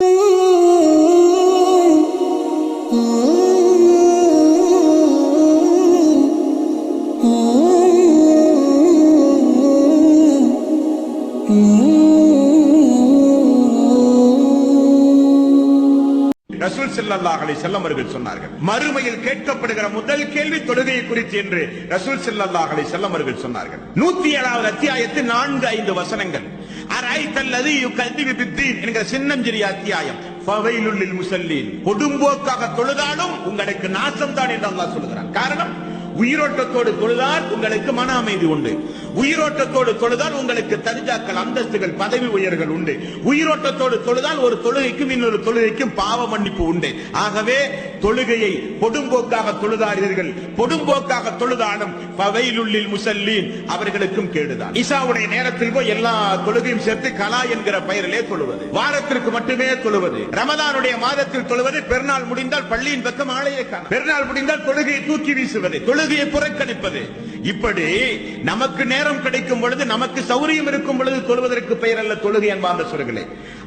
ரசூல் ஸல்லல்லாஹு அலைஹி அவர்கள் சொன்னார்கள். மறுமையில் கேட்கப்படுகிற முதல் கேள்வி தொழுகையை குறித்து என்று ரசூல் ஸல்லல்லாஹு அலைஹி சொன்னார்கள் அவர்கள் சொன்னார்கள். 107வது அத்தியாயத்தில் நான்கு ஐந்து வசனங்கள். அரைத்தல்லது யுகதிபு பித்தீன் என்கிற சின்னஞ்சிறிய அத்தியாயம். ஃபவைலுல் லில் கொடும்போக்காக தொழுதாலும் உங்களுக்கு நாசம் தான் என்று அல்லாஹ் சொல்கிறான் காரணம் உயிரோட்டத்தோடு தொழுதால் உங்களுக்கு மன அமைதி உண்டு. உயிரோட்டத்தோடு தொழுதால் உங்களுக்கு தரிஜாக்கள் அந்தஸ்துகள் பதவி உயர்கள் உண்டு. உயிரோட்டத்தோடு தொழுதால் ஒரு தொழுகைக்கும் இன்னொரு தொழுகைக்கும் பாவ மன்னிப்பு உண்டு. ஆகவே தொழுகையை பொடும்போக்காக தொழுதார்கள் பொடும்போக்காக தொழுதாலும் பவையிலுள்ளில் முசல்லீன் அவர்களுக்கும் கேடுதான். இசாவுடைய நேரத்தில் போய் எல்லா தொழுகையும் சேர்த்து கலா என்கிற பெயரிலே தொழுவது. வாரத்திற்கு மட்டுமே தொழுவது. ரமதானுடைய மாதத்தில் தொழுவது. பெருநாள் முடிந்தால் பள்ளியின் பக்கம் ஆலையை பெருநாள் முடிந்தால் தொழுகையை தூக்கி வீசுவது. தொழுகையை புறக்கணிப்பது. இப்படி நமக்கு நேரம் கிடைக்கும் பொழுது நமக்கு சௌரியம் இருக்கும் பொழுது தொழுவதற்கு பெயர் அல்ல தொழுகை என்பார்ந்த சொல்களே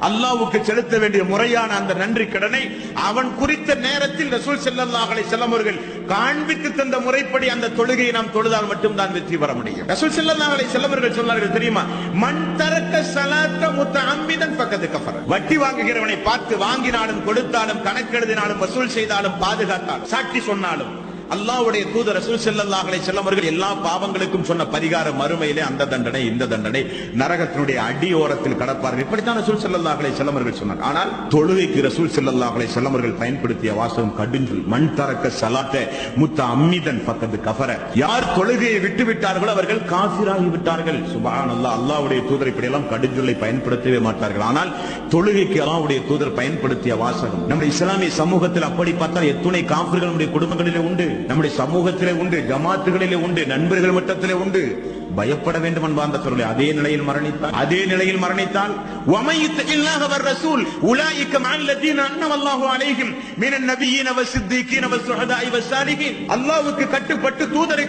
அல்லாவுக்கு செலுத்த வேண்டிய முறையான அந்த நன்றி கடனை அவன் குறித்த நேரத்தில் ரசூல் செல்லல்லாஹலை செல்லமர்கள் காண்பித்து தந்த முறைப்படி அந்த தொழுகையை நாம் தொழுதால் மட்டும்தான் வெற்றி பெற முடியும். ரசூல் செல்லல்லாஹலை செல்லமர்கள் சொன்னார்கள் தெரியுமா? மண் தரக்க முத்த முத்தஅம்மிதன் பக்கத்து கஃபர். வட்டி வாங்குகிறவனை பார்த்து வாங்கினாலும் கொடுத்தாலும் கணக்கெழுதினாலும் வசூல் செய்தாலும் பாதுகாத்தாலும் சாட்சி சொன்னாலும் அல்லாவுடைய தூதர் ரசூல் செல்லல்லாஹலை செல்லவர்கள் எல்லா பாவங்களுக்கும் சொன்ன பரிகார மறுமையிலே அந்த தண்டனை இந்த தண்டனை நரகத்தினுடைய அடியோரத்தில் கடப்பார்கள். இப்படித்தான் ரசூல் செல்லல்லாஹலை செல்லவர்கள் சொன்னார். ஆனால் தொழுகைக்கு ரசூல் செல்லல்லாஹலை செல்லவர்கள் பயன்படுத்திய வாசகம் கடுஞ்சொல் மண் தரக்க சலாத்த முத்த அம்மிதன் பக்கத்து கஃபர. யார் தொழுகையை விட்டு விட்டார்களோ அவர்கள் காசிராகி விட்டார்கள். சுபான் அல்லா அல்லாவுடைய தூதர் இப்படி எல்லாம் கடுஞ்சொல்லை பயன்படுத்தவே மாட்டார்கள். ஆனால் தொழுகைக்கு அல்லாவுடைய தூதர் பயன்படுத்திய வாசகம். நம்ம இஸ்லாமிய சமூகத்தில் அப்படி பார்த்தால் எத்துணை காப்பிர்கள் நம்முடைய குடும்பங்களிலே உண்டு. நம்முடைய சமூகத்திலே உண்டு ஜமாத்துகளிலே உண்டு நண்பர்கள் மட்டத்திலே உண்டு பயப்பட வேண்டும் என்பார்ந்த சொல்லை அதே நிலையில் மரணித்தால் அதே நிலையில் மரணித்தால் وَمَيِّتَ اللَّهَ وَالرَّسُولَ أُولَئِكَ مَعَ الَّذِينَ أَنْعَمَ اللَّهُ عَلَيْهِمْ مِنَ النَّبِيِّينَ وَالصِّدِّيقِينَ وَالشُّهَدَاءِ وَالصَّالِحِينَ அல்லாஹ்வுக்கு கட்டுப்பட்டு தூதருக்கு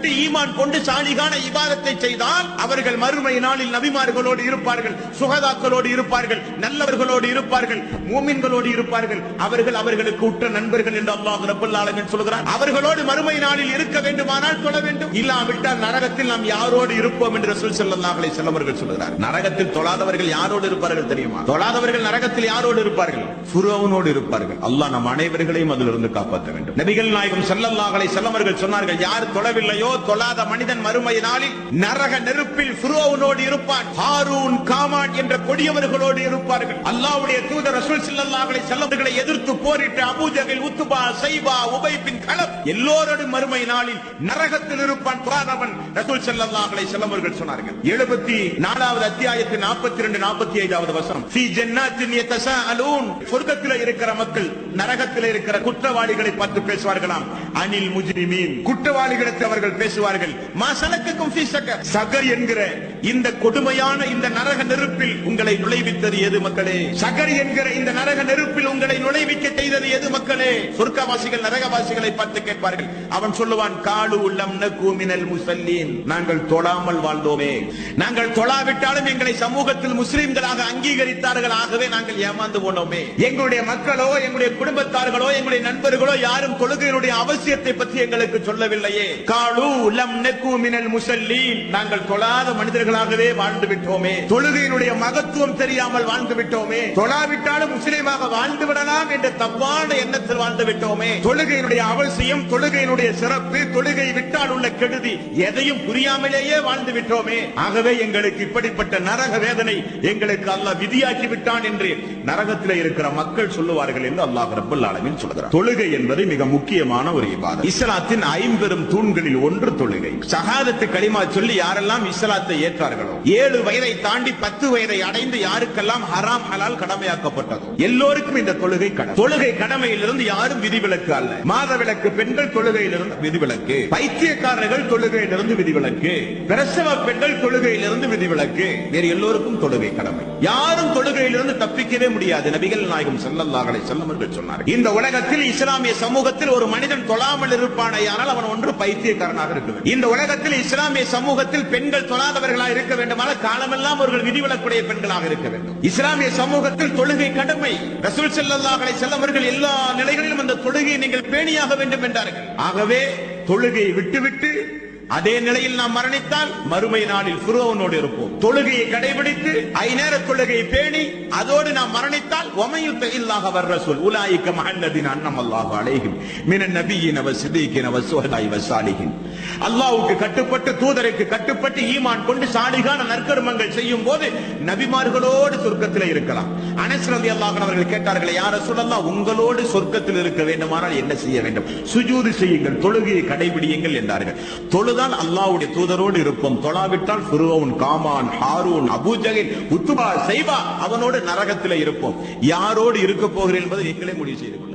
கட்டுப்பட்டு ஈமான் கொண்டு சாலிகான இபாதத்தை செய்தால் அவர்கள் மறுமை நாளில் நபிமார்களோடு இருப்பார்கள் சுகதாக்களோடு இருப்பார்கள் நல்லவர்களோடு இருப்பார்கள் மூமின்களோடு இருப்பார்கள். அவர்கள் அவர்களுக்கு உற்ற நண்பர்கள் என்று அல்லாஹ் ரப்பல் சொல்கிறார் அவர்களோடு மறுமை நாளில் இருக்க வேண்டுமானால் சொல்ல வேண்டும். இல்லாவிட்டால் நரகத்தில் நாம் யாரோடு இருப்போம் என்று ரசூல் செல்லல்லாஹலை செல்லவர்கள் சொல்கிறார். நரகத்தில் தொழாதவர்கள் யாரோடு இருப்பார்கள் தெரியுமா? தொழாதவர்கள் நரகத்தில் யாரோடு இருப்பார்கள்? ஃபுரோவனோடு இருப்பார்கள். அல்லாஹ் நம் அனைவர்களையும் அதிலிருந்து காப்பாற்ற வேண்டும். நபிகள் நாயகம் செல்லல்லாஹலை செல்லவர்கள் சொன்னார்கள் யார் தொழவில்லையோ தொழாத மனிதன் மறுமை நாளில் நரக நெருப்பில் ஃபுரோவனோடு இருப்பான் ஹாரூன் காமான் என்ற கொடியவர்களோடு இருப்பார்கள். அல்லாவுடைய தூதர் ரசூல் ஸல்லல்லாஹு செல்லவர்களை எதிர்த்து போரிட்டு அபூஜகில் உத்துபா சைபா உபைப்பின் களம் கலப் எல்லோரோடும் மறுமை நாளில் நரகத்தில் இருப்பான் தொழாதவன் ரசூல் செல்லல்லாஹலை செல்லவர்கள் சொன்னார்கள் எழுபத்தி நாலாவது அத்தியாயத்தின் நாற்பத்தி ரெண்டு நாற்பத்தி ஐந்தாவது வசனம். ஃபீ ஜன்னாத்தின் யதசாஅலூன். சொர்க்கத்தில் இருக்கிற மக்கள் நரகத்தில் இருக்கிற குற்றவாளிகளை பார்த்து பேசுவார்களாம். அனில் முஜ்ரிமீன். குற்றவாளிகளுக்கு அவர்கள் பேசுவார்கள். மா சகர் என்கிற இந்த கொடுமையான இந்த நரக நெருப்பில் உங்களை நுழைவித்தது எது மக்களே? சகர் என்கிற இந்த நரக நெருப்பில் உங்களை நுழைவிக்க செய்தது எது மக்களே? சொர்க்கவாசிகள் நரகவாசிகளை பார்த்து கேட்பார்கள். அவன் சொல்லுவான் காலு உள்ளம் கூமினல் முசல்லீன். நாங்கள் தொழாமல் வாழ்ந்தோமே. நாங்கள் தொழாவிட்டாலும் எங்களை சமூகத்தில் முஸ்லிம்களாக அங்கீகரித்தார்கள். ஆகவே நாங்கள் ஏமாந்து போனோமே. எங்களுடைய மக்களோ எங்களுடைய குடும்பத்தார்களோ எங்களுடைய நண்பர்களோ யாரும் தொழுகையினுடைய அவசியத்தை பற்றி எங்களுக்கு சொல்லவில்லையே. காலு லம் நெக்கு மினல் முசல்லீன் நாங்கள் தொழாத மனிதர்களாகவே வாழ்ந்து விட்டோமே. தொழுகையினுடைய மகத்துவம் தெரியாமல் வாழ்ந்து விட்டோமே. தொழாவிட்டாலும் முஸ்லீமாக வாழ்ந்து விடலாம் என்ற தப்பான எண்ணத்தில் வாழ்ந்து விட்டோமே. தொழுகையினுடைய அவசியம் தொழுகையினுடைய சிறப்பு தொழுகை விட்டால் உள்ள கெடுதி எதையும் புரியாமலேயே வாழ்ந்து விட்டோமே. ஆகவே எங்களுக்கு இப்படிப்பட்ட நரக வேதனை எங்களுக்கு அல்லாஹ் விதியாக்கி விட்டான் என்று நரகத்தில் இருக்கிற மக்கள் சொல்லுவார்கள் என்று அல்லாஹ் ரப்பல் ஆலமீன் சொல்கிறார். தொழுகை என்பது மிக முக்கியமான ஒரு இபாதம் இஸ்லாத்தின் ஐம்பெரும் தூண்களில் ஒன்று தொழுகை. சகாதத்து களிமா சொல்லி யாரெல்லாம் இஸ்லாத்தை ஏற்றார்களோ ஏழு வயதை தாண்டி பத்து வயதை அடைந்து யாருக்கெல்லாம் ஹராம் ஹலால் கடமையாக்கப்பட்டதோ எல்லோருக்கும் இந்த தொழுகை கடமை. தொழுகை கடமையிலிருந்து யாரும் விதிவிலக்கு அல்ல. மாதவிலக்கு பெண்கள் தொழுகையிலிருந்து விதிவிலக்கு. பைத்தியக்காரர்கள் தொழுகையிலிருந்து விதிவிலக்கு. பிரசவ பெண்கள் தொழுகையிலிருந்து விதிவிலக்கு. வேறு எல்லோருக்கும் தொழுகை கடமை. யாரும் தொழுகையிலிருந்து தப்பிக்கவே முடியாது. நபிகள் நாயகம் செல்லல்லாஹலை செல்லமர்கள் சொன்னார் இந்த உலகத்தில் இஸ்லாமிய சமூகத்தில் ஒரு மனிதன் தொழாமல் இருப்பானையானால் அவன் ஒன்று பைத்தியக்காரனாக இருக்க வேண்டும். இந்த உலகத்தில் இஸ்லாமிய சமூகத்தில் பெண்கள் தொழாதவர்களாக இருக்க வேண்டுமான காலமெல்லாம் அவர்கள் விதிவிலக்குடைய பெண்களாக இருக்க வேண்டும். இஸ்லாமிய சமூகத்தில் தொழுகை கடமை. ரசூல் செல்லல்லாஹலை செல்லவர்கள் எல்லா நிலைகளிலும் அந்த தொழுகையை நீங்கள் பேணியாக வேண்டும் என்றார்கள். ஆகவே தொழுகையை விட்டுவிட்டு அதே நிலையில் நாம் மரணித்தால் மறுமை நாளில் புரோவனோடு இருப்போம். தொழுகையை கடைபிடித்து ஐநேர தொழுகையை பேணி அதோடு நாம் மரணித்தால் ஒமையுத்த இல்லாக வர்ற சொல் உலாய்க்க மகன்னதின் அன்னம் அல்லாஹு அழைகும் மின நபியின் அவ சிதிக்கின் அவ சுகதாய் வசாலிகின் அல்லாவுக்கு கட்டுப்பட்டு தூதருக்கு கட்டுப்பட்டு ஈமான் கொண்டு சாலிகான நற்கர்மங்கள் செய்யும் போது நபிமார்களோடு சொர்க்கத்தில் இருக்கலாம். அனஸ் ரலி அல்லாஹ் அவர்கள் கேட்டார்கள் யார சொல்லலாம் உங்களோடு சொர்க்கத்தில் இருக்க வேண்டுமானால் என்ன செய்ய வேண்டும்? சுஜூது செய்யுங்கள் தொழுகையை கடைபிடியுங்கள் என்றார்கள். தொழுதால் அல்லாவுடைய தூதரோடு இருப்போம். தொழாவிட்டால் ஃபிரௌன் காமான் ஹாரூன் அபூஜகின் உத்துபா செய்வா அவனோடு நரகத்தில் இருப்போம். யாரோடு இருக்க போகிறேன் என்பதை நீங்களே முடிவு செய்து